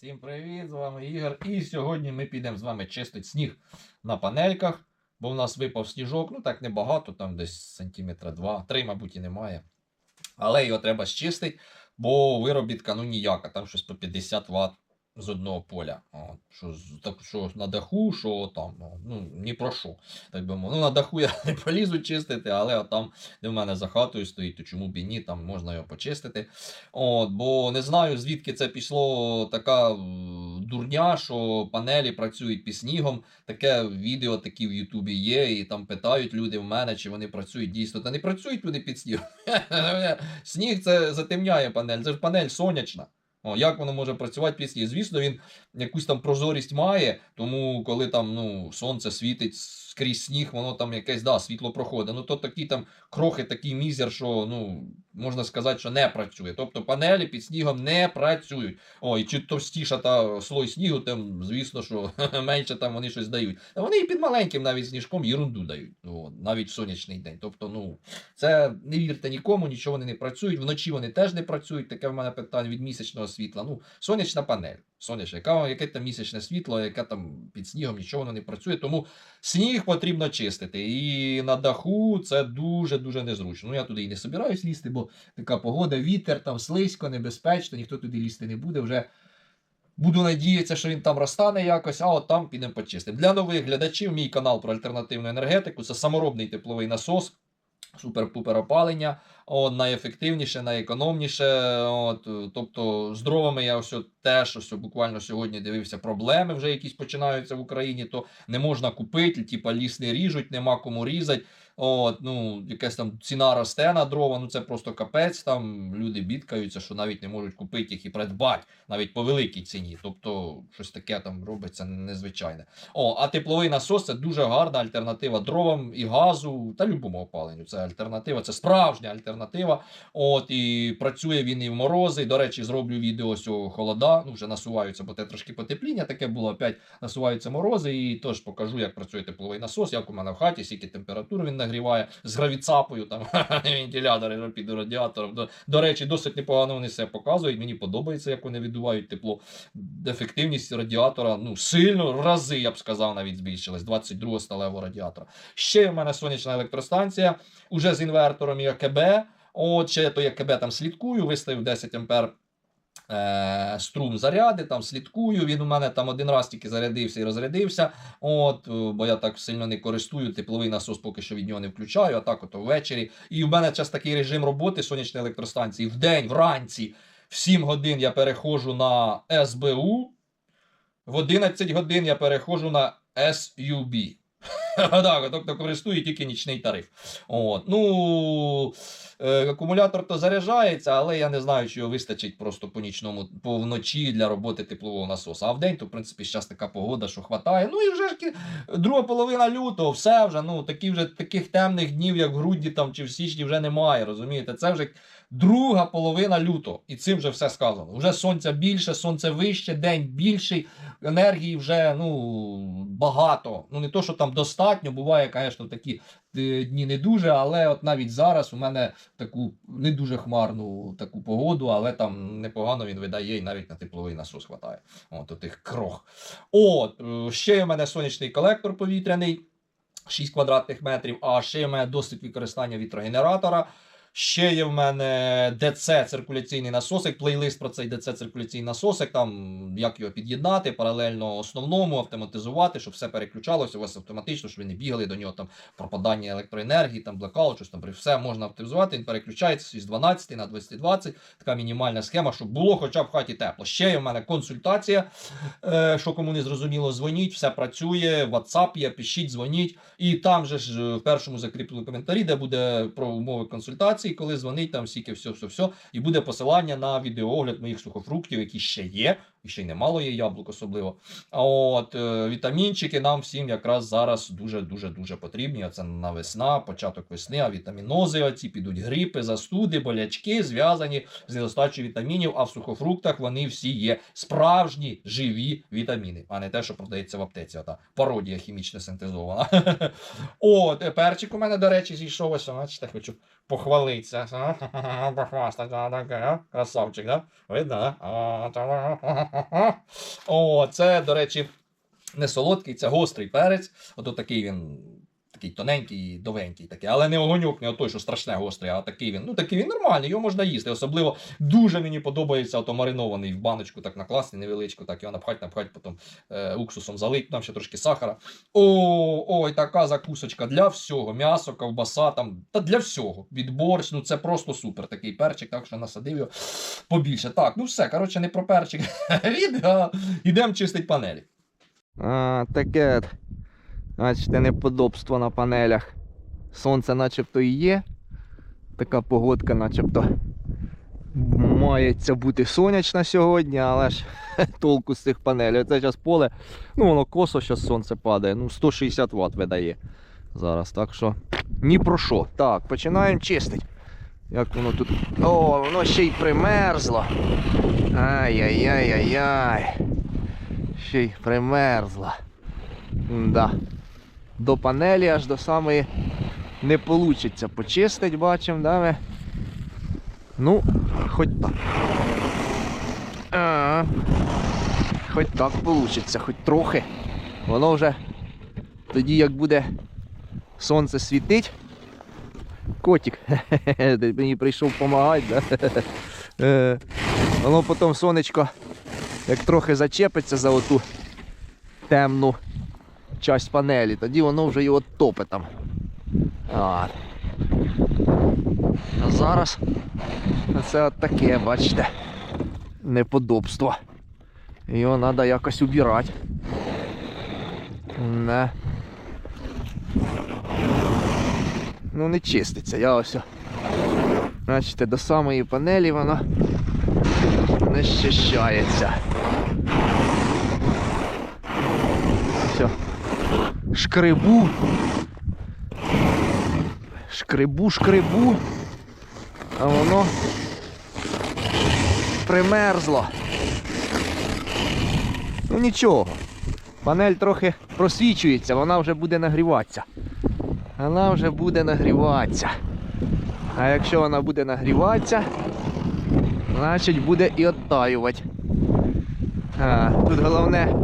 Всім привіт! З вами Ігор. І сьогодні ми підемо з вами чистити сніг на панельках, бо в нас випав сніжок. Ну так небагато, там десь сантиметра два, три, мабуть, і немає. Але його треба щистити, бо виробітка ну ніяка, там щось по 50 Вт з одного поля. От, що, так, що на даху, що там, ну ні про що. Так би мовити. Ну, на даху я не полізу чистити, але от там, де в мене за хатою стоїть, то чому б і ні, там можна його почистити. От, бо не знаю, звідки це пішло така е, дурня, що панелі працюють під снігом. Таке відео такі в Ютубі є, і там питають люди в мене, чи вони працюють дійсно. Та не працюють вони під снігом. Сніг це затемняє панель, це ж панель сонячна. О, як воно може працювати після? Звісно, він якусь там прозорість має, тому коли там ну, сонце світить скрізь сніг, воно там якесь да, світло проходить. Ну то такі там крохи, такий мізер, що ну, можна сказати, що не працює. Тобто панелі під снігом не працюють. О, і чи товстіша та слой снігу, тим, звісно, що менше там вони щось дають. А вони і під маленьким навіть сніжком ерунду дають. Ну, навіть сонячний день. Тобто, ну, це не вірте нікому, нічого вони не працюють. Вночі вони теж не працюють. Таке в мене питання від місячного світла. Ну, сонячна панель. Сонячна, яка, яке там місячне світло, яке там під снігом, нічого воно не працює. Тому сніг потрібно чистити. І на даху це дуже-дуже незручно. Ну, я туди і не собираюсь лізти, бо така погода, вітер, там слизько, небезпечно, ніхто туди лізти не буде. Вже буду надіятися, що він там розтане якось, а от там підемо почистимо. Для нових глядачів мій канал про альтернативну енергетику це саморобний тепловий насос. Супер-пупер опалення, от, найефективніше, найекономніше. От, е, тобто з дровами я ось теж ось буквально сьогодні дивився проблеми, вже якісь починаються в Україні, то не можна купити, типа ліс не ріжуть, нема кому різати. От, ну, якась там ціна росте на дрова, ну це просто капець. Там люди бідкаються, що навіть не можуть купити їх і придбати навіть по великій ціні. Тобто щось таке там робиться незвичайне. О, а тепловий насос це дуже гарна альтернатива дровам і газу та любому опаленню. Це альтернатива, це справжня альтернатива. От і працює він і в морози. До речі, зроблю відео з цього холода. Ну вже насуваються, бо те трошки потепління таке було. Опять насуваються морози, і теж покажу, як працює тепловий насос, як у мене в хаті, скільки температур він нагріває з гравіцапою, там вентилятори під радіатором. До, до речі, досить непогано вони себе показують. Мені подобається, як вони віддувають тепло. Ефективність радіатора ну сильно в рази, я б сказав, навіть збільшилась. 22 сталевого радіатора. Ще в мене сонячна електростанція, уже з інвертором і АКБ. От ще то КБ там слідкую, виставив 10 ампер. Е, струм заряди, там слідкую. Він у мене там один раз тільки зарядився і розрядився. От, е, бо я так сильно не користую. Тепловий насос поки що від нього не включаю, а так от ввечері. І в мене час такий режим роботи сонячної електростанції. В день, вранці, в 7 годин я переходжу на СБУ, в 11 годин я переходжу на SUB. Тобто користую тільки нічний тариф. От. Ну, е, акумулятор то заряджається, але я не знаю, чи його вистачить просто по нічному, по вночі для роботи теплового насосу. А в день, то, в принципі, зараз така погода, що хватає. Ну і вже ж друга половина лютого, все вже, ну, такі вже таких темних днів, як в грудні там, чи в січні, вже немає. Розумієте? Це вже друга половина лютого. І цим вже все сказано. Вже сонця більше, сонце вище, день більший, енергії вже ну, багато. Ну, не то, що там достатньо, буває, звісно, такі е, дні не дуже, але от навіть зараз у мене таку не дуже хмарну таку погоду, але там непогано він видає і навіть на тепловий насос хватає. От тих крох. От, е, ще у мене сонячний колектор повітряний. 6 квадратних метрів, а ще в мене досвід використання вітрогенератора. Ще є в мене ДЦ циркуляційний насосик, плейлист про цей ДЦ циркуляційний насосик, там як його під'єднати паралельно основному, автоматизувати, щоб все переключалося у вас автоматично, щоб ви не бігали до нього там пропадання електроенергії, там блекаут, щось там все можна автоматизувати. Він переключається з 12 на 220, така мінімальна схема, щоб було хоча б в хаті тепло. Ще є в мене консультація. Е, що кому не зрозуміло, дзвоніть, все працює, WhatsApp є, пишіть, дзвоніть. І там же ж е, в першому закріпленому коментарі, де буде про умови консультації, коли дзвонить, там стільки все, все, все. І буде посилання на відеоогляд моїх сухофруктів, які ще є, і ще й немало є яблук особливо. А от е, вітамінчики нам всім якраз зараз дуже дуже потрібні. Це на весна, початок весни, а вітамінози оці підуть грипи, застуди, болячки зв'язані з недостачею вітамінів. А в сухофруктах вони всі є справжні живі вітаміни, а не те, що продається в аптеці. Ота пародія хімічно синтезована. От, перчик у мене, до речі, зійшов ось, хочу похвалитися. Красавчик, да? Видно, да? О, це, до речі, не солодкий, це гострий перець. Ото такий він. Такий тоненький, довенький такий, але не огоньок, не той, що страшне гострий, а такий він. Ну такий він нормальний, його можна їсти. Особливо дуже мені подобається ото маринований в баночку, так накласти невеличку, так його напхать, напхать, потім е, уксусом залить, там ще трошки сахара. О, ой, така закусочка для всього. М'ясо, ковбаса, там, та для всього. Від борщ, ну це просто супер такий перчик, так що насадив його побільше. Так, ну все, коротше, не про перчик. Відео. Ідемо чистить панелі. А, таке. Бачите, неподобство на панелях. Сонце начебто і є. Така погодка, начебто мається бути сонячна сьогодні, але ж толку з цих панелей. Це зараз поле, ну воно косо, зараз сонце падає. Ну, 160 Вт видає зараз. Так що ні про що. Так, починаємо чистити. Як воно тут. О, воно ще й примерзло. Ай-яй-яй-яй-яй. Ще й примерзло. Да. До панелі аж до самої не получиться почистить, бачимо, да ми? Ну, хоч так. А, хоч так получиться, хоч трохи. Воно вже тоді, як буде сонце світить. Котик, ти мені прийшов допомагати, да? Е, Воно потім сонечко, як трохи зачепиться за оту темну часть панелі, тоді воно вже його топить там. А, а зараз це от таке, бачите, неподобство. Його треба якось убирати. Не. Ну не чиститься, я ось. Бачите, до самої панелі воно не щищається. Все. Шкребу. Шкребу, шкребу. А воно примерзло. Ну нічого. Панель трохи просвічується, вона вже буде нагріватися. Вона вже буде нагріватися. А якщо вона буде нагріватися, значить буде і оттаювати. А, тут головне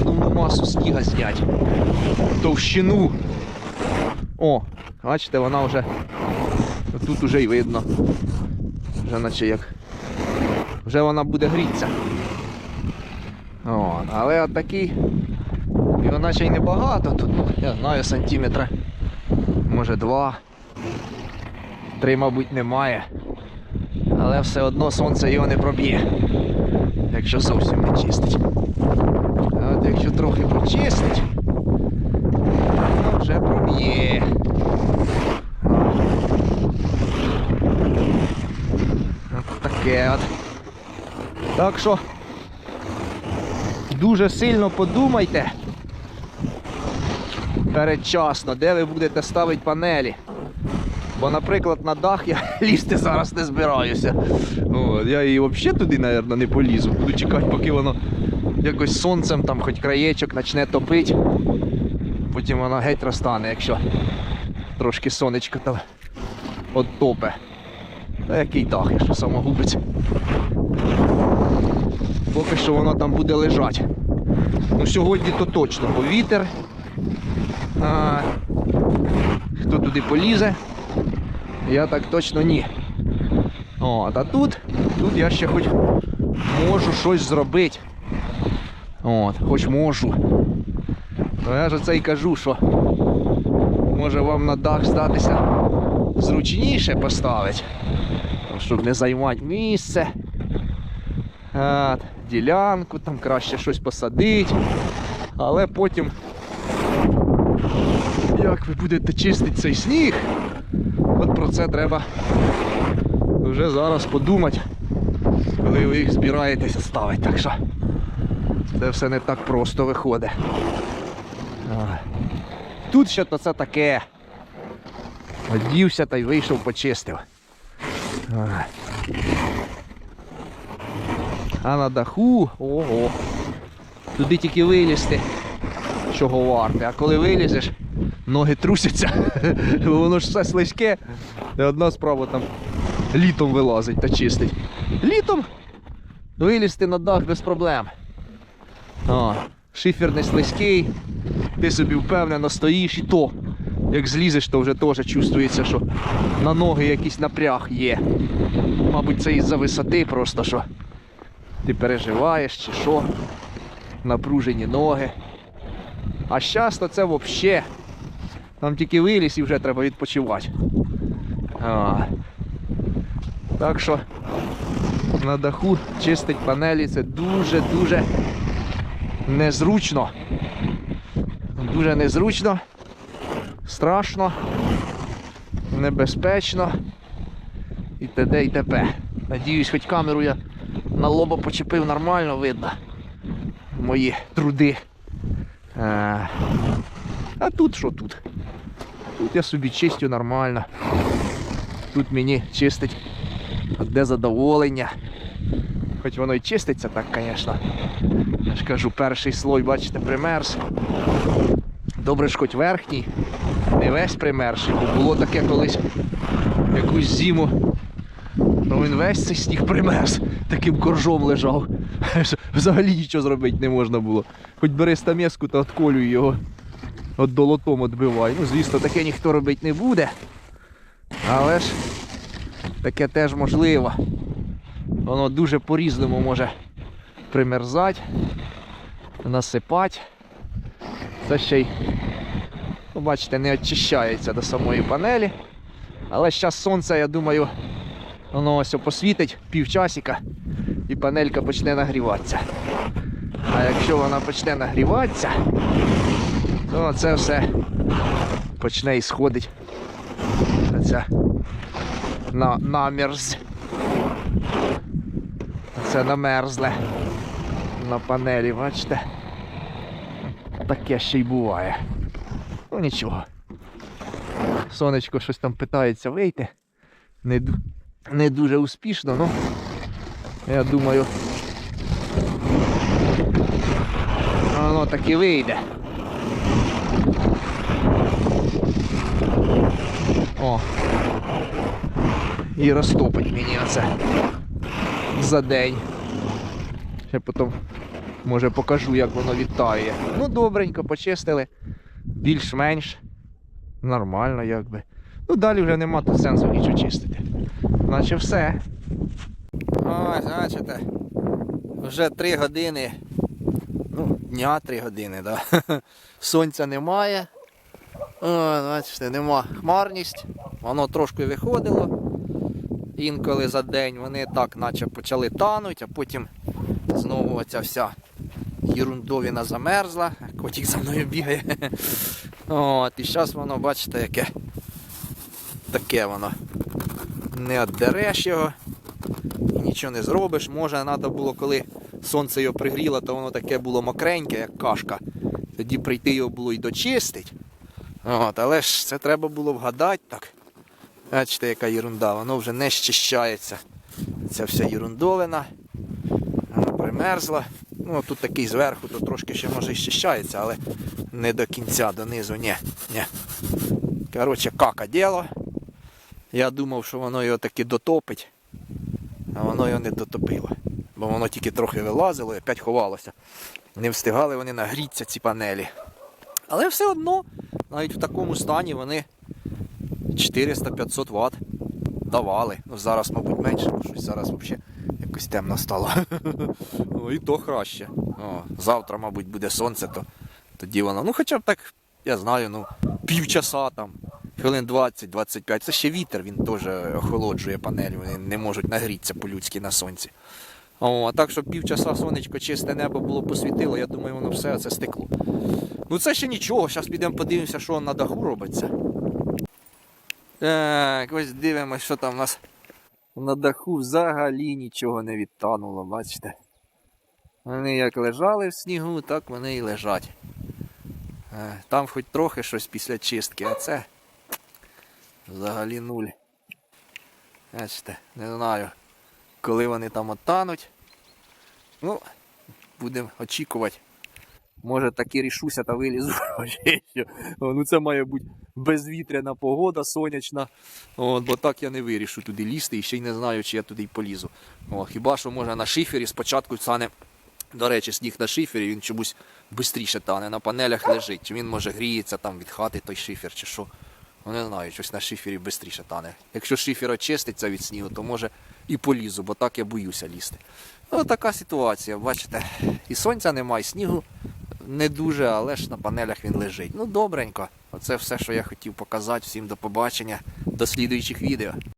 основну масу сніга зняти. Товщину. О, бачите, вона вже тут уже й видно. Вже наче як. Вже вона буде грітися. От, але от такий. Його наче й небагато тут, ну, я знаю, сантиметра. Може два. Три, мабуть, немає. Але все одно сонце його не проб'є. Якщо зовсім не чистить. Якщо трохи прочистить, то вже проб'є. От таке от. Так що дуже сильно подумайте передчасно, де ви будете ставити панелі. Бо, наприклад, на дах я лізти зараз не збираюся. От, я і взагалі туди, мабуть, не полізу. Буду чекати, поки воно якось сонцем там хоч краєчок почне топити. Потім воно геть розтане, якщо трошки сонечко там оттопе. Та який дах, якщо самогубець. Поки що воно там буде лежати. Ну сьогодні то точно, бо вітер. А, хто туди полізе? Я так точно ні. От, а тут, тут я ще хоч можу щось зробити. От, хоч можу. То я ж це й кажу, що може вам на дах здатися зручніше поставити, щоб не займати місце. От, ділянку, там краще щось посадити. Але потім, як ви будете чистити цей сніг, от про це треба вже зараз подумати, коли ви їх збираєтеся ставити. Так що це все не так просто виходить. Тут ще то це таке. Одівся та й вийшов, почистив. А на даху, ого. Туди тільки вилізти, чого варте. А коли вилізеш, ноги трусяться, бо воно ж все слизьке. І одна справа там літом вилазить та чистить. Літом Вилізти на дах без проблем. О, шифер не слизький, ти собі впевнено стоїш і то. Як злізеш, то вже теж чувствується, що на ноги якийсь напряг є. Мабуть, це із-за висоти просто що. Ти переживаєш чи що. Напружені ноги. А щас то це взагалі. Там тільки виліз і вже треба відпочивати. А. Так що на даху чистить панелі це дуже-дуже незручно. Дуже незручно, страшно, небезпечно і т.д. і т.п. Надіюсь, хоч камеру я на лоба почепив нормально видно. Мої труди. А, а тут що тут? Тут я собі чистю нормально. Тут мені чистить одне задоволення. Хоч воно і чиститься так, звісно. Я ж кажу, перший слой, бачите, примерз. Добре ж хоч верхній, не весь примерзший, бо було таке колись якусь зиму. Ну він весь цей сніг примерз, таким коржом лежав. Взагалі нічого зробити не можна було. Хоч бери стамеску та отколюй його. От долотом відбивай. Ну, звісно, таке ніхто робити не буде. Але ж таке теж можливо. Воно дуже по-різному може примерзати, насипати. Це ще й, ну, бачите, не очищається до самої панелі. Але зараз сонце, я думаю, воно ось посвітить півчасика і панелька почне нагріватися. А якщо вона почне нагріватися, то це все почне і сходить. Це на, намерз. Це намерзле на панелі, бачите? Таке ще й буває. Ну нічого. Сонечко щось там питається вийти. Не, не дуже успішно, ну я думаю. Воно таки вийде. О. І розтопить мені оце за день. Ще потім, може, покажу, як воно відтає. Ну, добренько, почистили. Більш-менш. Нормально, якби. Ну, далі вже нема тут сенсу нічого чистити. Наче все. Ось, бачите. Вже 3 години. Ну, дня 3 години, да. Сонця немає. О, бачите, нема хмарність. Воно трошки виходило. Інколи за день вони так наче почали тануть, а потім знову оця вся ерундовіна замерзла. Котик за мною бігає. От, і зараз воно, бачите, яке таке воно. Не віддереш його і нічого не зробиш. Може, треба було, коли сонце його пригріло, то воно таке було мокреньке, як кашка. Тоді прийти його було і дочистить. От, але ж це треба було вгадати так. Бачите, яка ерунда, воно вже не щищається. Ця вся ерундовина. Вона примерзла. Ну, тут такий зверху, то трошки ще може і щищається, але не до кінця, донизу, ні. ні. Коротше, кака діло. Я думав, що воно його таки дотопить, а воно його не дотопило. Бо воно тільки трохи вилазило і опять ховалося. Не встигали вони нагріться ці панелі. Але все одно, навіть в такому стані вони 400-500 Вт давали. Ну зараз, мабуть, менше, щось зараз взагалі якось темно стало. О, і то краще. О, завтра, мабуть, буде сонце, то тоді воно. Ну хоча б так, я знаю, ну, півчаса там, хвилин 20-25. Це ще вітер, він теж охолоджує панель, вони не можуть нагрітися по-людськи на сонці. О, а так, щоб півчаса сонечко чисте небо було посвітило, я думаю, воно все це стекло. Ну це ще нічого, зараз підемо подивимося, що на даху робиться. Так, ось дивимося, що там у нас на даху взагалі нічого не відтануло, бачите. Вони як лежали в снігу, так вони і лежать. Е, Там хоч трохи щось після чистки, а це взагалі нуль. Бачите, не знаю, коли вони там оттануть. Ну, будемо очікувати, Може таки рішуся та вилізу. Ну це має бути безвітряна погода, сонячна. От, бо так я не вирішу туди лізти і ще й не знаю, чи я туди й полізу. О, хіба що може на шифері спочатку сане. До речі, сніг на шифері, він чомусь швидше тане, на панелях лежить. Чи він може гріється там від хати той шифер, чи що. Ну не знаю, щось на шифері швидше тане. Якщо шифер очиститься від снігу, то може і полізу, бо так я боюся лізти. Ну, така ситуація, бачите. І сонця немає, і снігу не дуже, але ж на панелях він лежить. Ну, добренько. Оце все, що я хотів показати. Всім до побачення, до слідуючих відео.